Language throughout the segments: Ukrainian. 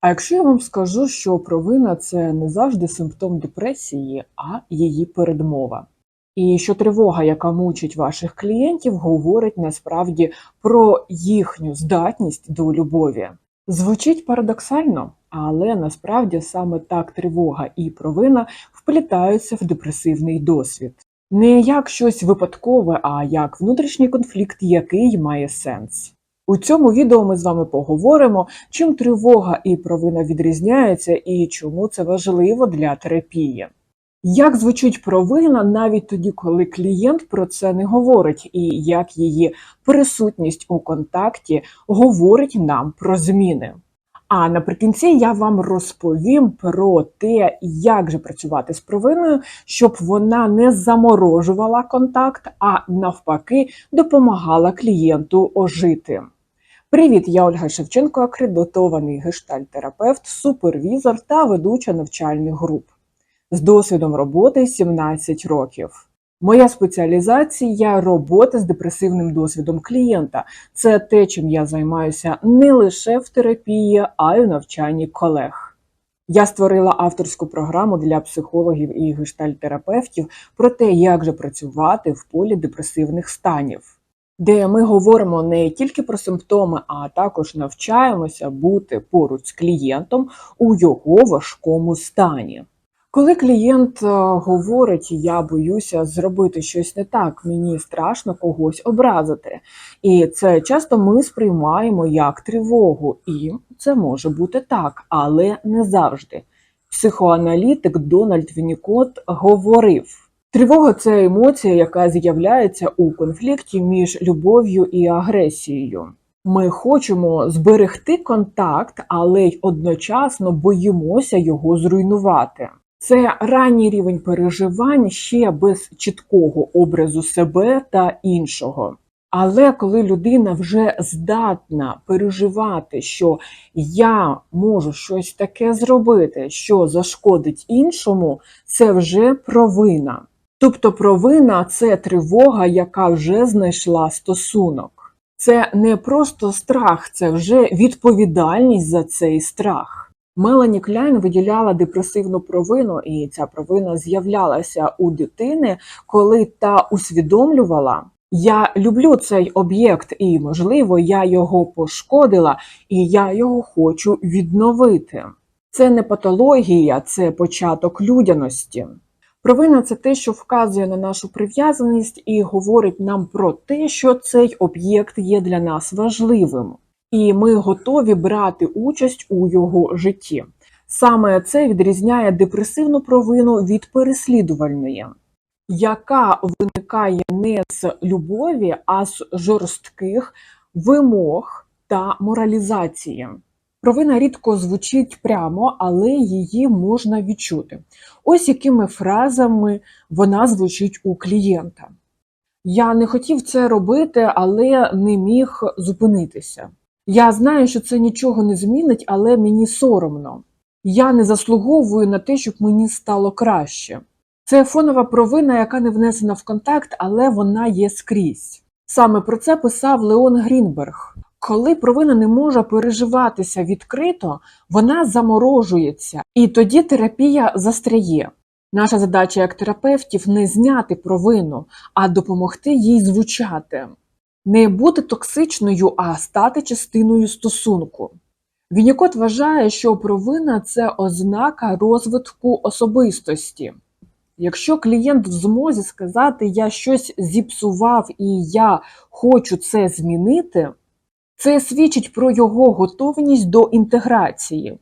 А якщо я вам скажу, що провина це не завжди симптом депресії, а її передмова. І що тривога, яка мучить ваших клієнтів, говорить насправді про їхню здатність до любові. Звучить парадоксально, але насправді саме так тривога і провина вплітаються в депресивний досвід. Не як щось випадкове, а як внутрішній конфлікт, який має сенс. У цьому відео ми з вами поговоримо, чим тривога і провина відрізняються і чому це важливо для терапії. Як звучить провина навіть тоді, коли клієнт про це не говорить, і як її присутність у контакті говорить нам про зміни. А наприкінці я вам розповім про те, як же працювати з провиною, щоб вона не заморожувала контакт, а навпаки допомагала клієнту ожити. Привіт, я Ольга Шевченко, акредитований гештальтерапевт, супервізор та ведуча навчальних груп з досвідом роботи 17 років. Моя спеціалізація робота з депресивним досвідом клієнта. Це те, чим я займаюся не лише в терапії, а й у навчанні колег. Я створила авторську програму для психологів і гештальтерапевтів про те, як же працювати в полі депресивних станів, де ми говоримо не тільки про симптоми, а також навчаємося бути поруч з клієнтом у його важкому стані. Коли клієнт е, говорить, я боюся зробити щось не так, мені страшно когось образити. І це часто ми сприймаємо як тривогу, і це може бути так, але не завжди. Психоаналітик Дональд Вінікот говорив: тривога це емоція, яка з'являється у конфлікті між любов'ю і агресією. Ми хочемо зберегти контакт, але й одночасно боїмося його зруйнувати. Це ранній рівень переживань ще без чіткого образу себе та іншого. Але коли людина вже здатна переживати, що я можу щось таке зробити, що зашкодить іншому, це вже провина. Тобто провина це тривога, яка вже знайшла стосунок. Це не просто страх, це вже відповідальність за цей страх. Мелані Кляйн виділяла депресивну провину, і ця провина з'являлася у дитини, коли та усвідомлювала. Я люблю цей об'єкт, і, можливо, я його пошкодила, і я його хочу відновити. Це не патологія, це початок людяності. Провина це те, що вказує на нашу прив'язаність і говорить нам про те, що цей об'єкт є для нас важливим і ми готові брати участь у його житті. Саме це відрізняє депресивну провину від переслідувальної, яка виникає не з любові, а з жорстких вимог та моралізації. Провина рідко звучить прямо, але її можна відчути. Ось якими фразами вона звучить у клієнта. Я не хотів це робити, але не міг зупинитися. Я знаю, що це нічого не змінить, але мені соромно. Я не заслуговую на те, щоб мені стало краще. Це фонова провина, яка не внесена в контакт, але вона є скрізь. Саме про це писав Леон Грінберг. Коли провина не може переживатися відкрито, вона заморожується, і тоді терапія застряє. Наша задача як терапевтів не зняти провину, а допомогти їй звучати не бути токсичною, а стати частиною стосунку. Вінікот вважає, що провина це ознака розвитку особистості. Якщо клієнт в змозі сказати, я щось зіпсував і я хочу це змінити, це свідчить про його готовність до інтеграції.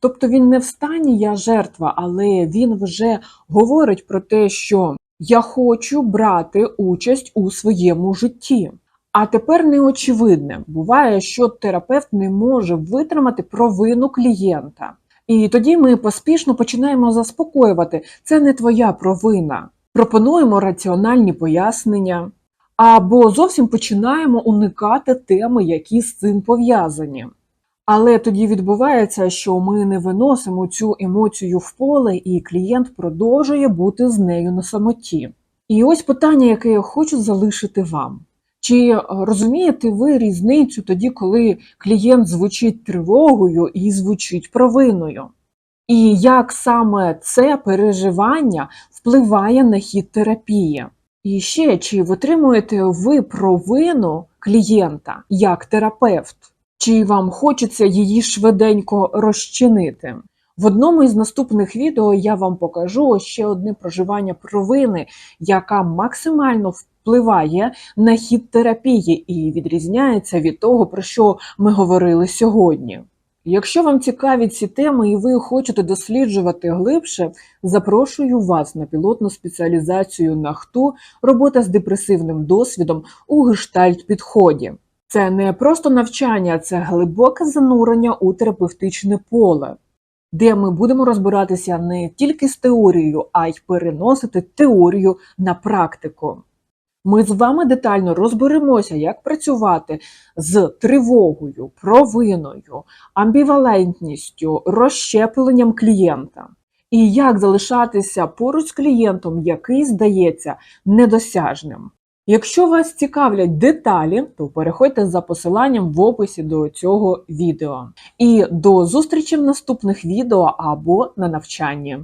Тобто він не в стані я жертва, але він вже говорить про те, що я хочу брати участь у своєму житті. А тепер неочевидне буває, що терапевт не може витримати провину клієнта. І тоді ми поспішно починаємо заспокоювати, це не твоя провина. Пропонуємо раціональні пояснення, або зовсім починаємо уникати теми, які з цим пов'язані. Але тоді відбувається, що ми не виносимо цю емоцію в поле, і клієнт продовжує бути з нею на самоті. І ось питання, яке я хочу залишити вам. Чи е, розумієте ви різницю тоді, коли клієнт звучить тривогою і звучить провиною? І як саме це переживання впливає на хід терапії? І ще чи витримуєте ви провину клієнта як терапевт? Чи вам хочеться її швиденько розчинити? В одному із наступних відео я вам покажу ще одне проживання провини, яка максимально впливає на хід терапії і відрізняється від того, про що ми говорили сьогодні. Якщо вам цікаві ці теми і ви хочете досліджувати глибше, запрошую вас на пілотну спеціалізацію на ХТУ робота з депресивним досвідом у гештальт підході. Це не просто навчання, це глибоке занурення у терапевтичне поле, де ми будемо розбиратися не тільки з теорією, а й переносити теорію на практику. Ми з вами детально розберемося, як працювати з тривогою, провиною, амбівалентністю, розщепленням клієнта, і як залишатися поруч з клієнтом, який здається недосяжним. Якщо вас цікавлять деталі, то переходьте за посиланням в описі до цього відео. І до зустрічі в наступних відео або на навчанні.